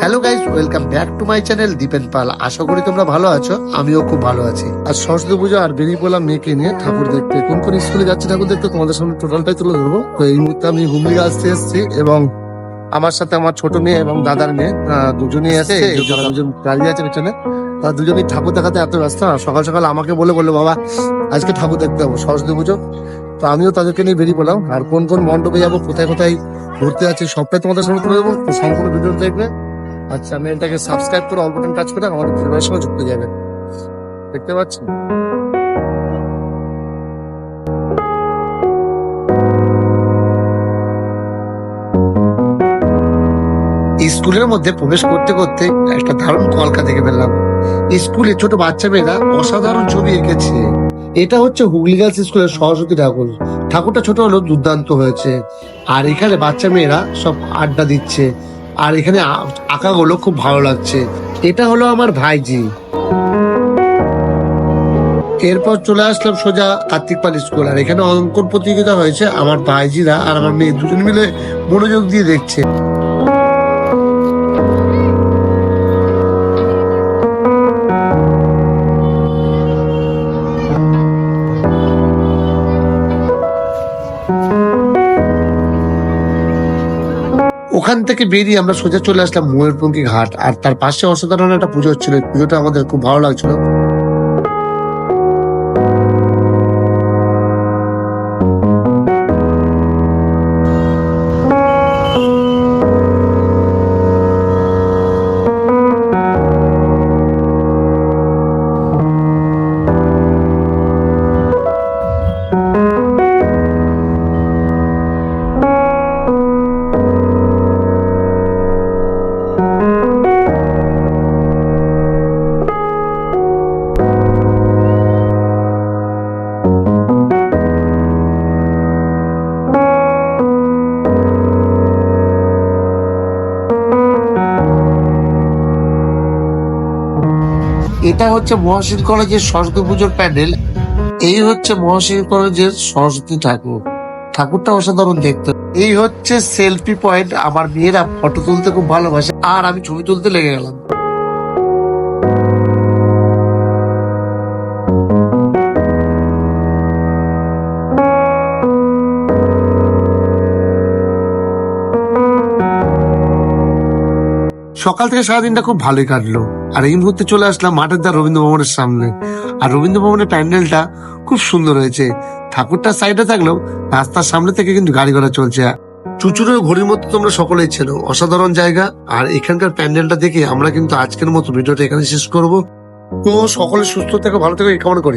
Hello guys welcome back to my channel Dipen Pal আশা করি তোমরা ভালো আছো আমিও খুব ভালো আছি। আর সরস্বতী পুজো আর বেরিয়ে পড়লাম মেয়েকে নিয়ে ঠাকুর দেখতে। কোন কোন স্কুলে যাচ্ছে ঠাকুর দেখতে তোমাদের সামনে টোটালটাই তুলে ধরবো। তো এই মুহূর্তে আমি হুগলি আসতে এসেছি এবং আমার সাথে আমার ছোট মেয়ে এবং দাদার মেয়ে দুজনেই আছে দুজন। দাঁড়িয়ে আছে পেছনে তারা দুজনেই ঠাকুর দেখাতে এত ব্যস্ত। না সকাল সকাল আমাকে বলে বলল বাবা আজকে ঠাকুর দেখতে যাব সরস্বতী পুজো। তো আমিও তাদেরকে নিয়ে বেরিয়ে পড়লাম। আর কোন কোন মণ্ডপে যাব কোথায় কোথায় ঘুরতে যাচ্ছি সবটাই তোমাদের সামনে তুলে দেবো সম্পূর্ণ ভিডিও দেখবে। আচ্ছা আমি সাবস্ক্রাইব করে অল বাটন টাচ করে আমাদের পরিবারের সঙ্গে যুক্ত যাবে দেখতে পাচ্ছেন? স্কুলের মধ্যে প্রবেশ করতে করতে একটা দারুণ কলকা দেখে ফেললাম। স্কুলে ছোট বাচ্চা মেয়েরা অসাধারণ ছবি এঁকেছে। এটা হচ্ছে হুগলি গার্লস স্কুলের সরস্বতী ঠাকুর। ঠাকুরটা ছোট হলেও দুর্দান্ত হয়েছে। আর এখানে বাচ্চা মেয়েরা সব আড্ডা দিচ্ছে। আর এখানে আঁকাগুলো খুব ভালো লাগছে। এটা হলো আমার ভাইজি। এরপর চলে আসলাম সোজা কার্তিক পাল স্কুল। আর এখানে অঙ্কন প্রতিযোগিতা হয়েছে। আমার ভাইজিরা আর আমার মেয়ে দুজন মিলে মনোযোগ দিয়ে দেখছে। ওখান থেকে বেরিয়ে আমরা সোজা চলে আসলাম ময়ূরপঙ্খী ঘাট, আর তার পাশে অসাধারণ একটা পুজো হচ্ছিল। পুজোটা আমাদের খুব ভালো লাগছিল। এটা হচ্ছে মহাশীল কলেজের সরস্বতী পুজোর প্যান্ডেল। এই হচ্ছে মহাশীল কলেজের সরস্বতী ঠাকুর। ঠাকুরটা অসাধারণ দেখতে। এই হচ্ছে সেলফি পয়েন্ট। আমার মেয়েরা ফটো তুলতে খুব ভালোবাসে। আর আমি ছবি তুলতে লেগে গেলাম। সকাল থেকে সারাদিনটা খুব ভালোই কাটলো। আর এই মুহূর্তে চলে আসলাম মাঠের দ্বার রবীন্দ্র ভবনের সামনে। আর রবীন্দ্র ভবনের প্যান্ডেলটা খুব সুন্দর হয়েছে। ঠাকুরটার সাইডে থাকলেও রাস্তার সামনে থেকে কিন্তু গাড়ি ঘোড়া চলছে। চুচুড়ের ঘড়ির মতো তোমরা সকলেই ছিল অসাধারণ জায়গা। আর এখানকার প্যান্ডেলটা দেখে আমরা কিন্তু আজকের মতো ভিডিওটা এখানে শেষ করব। তো সকলে সুস্থ থেকে, ভালো থেকে কামনা করি।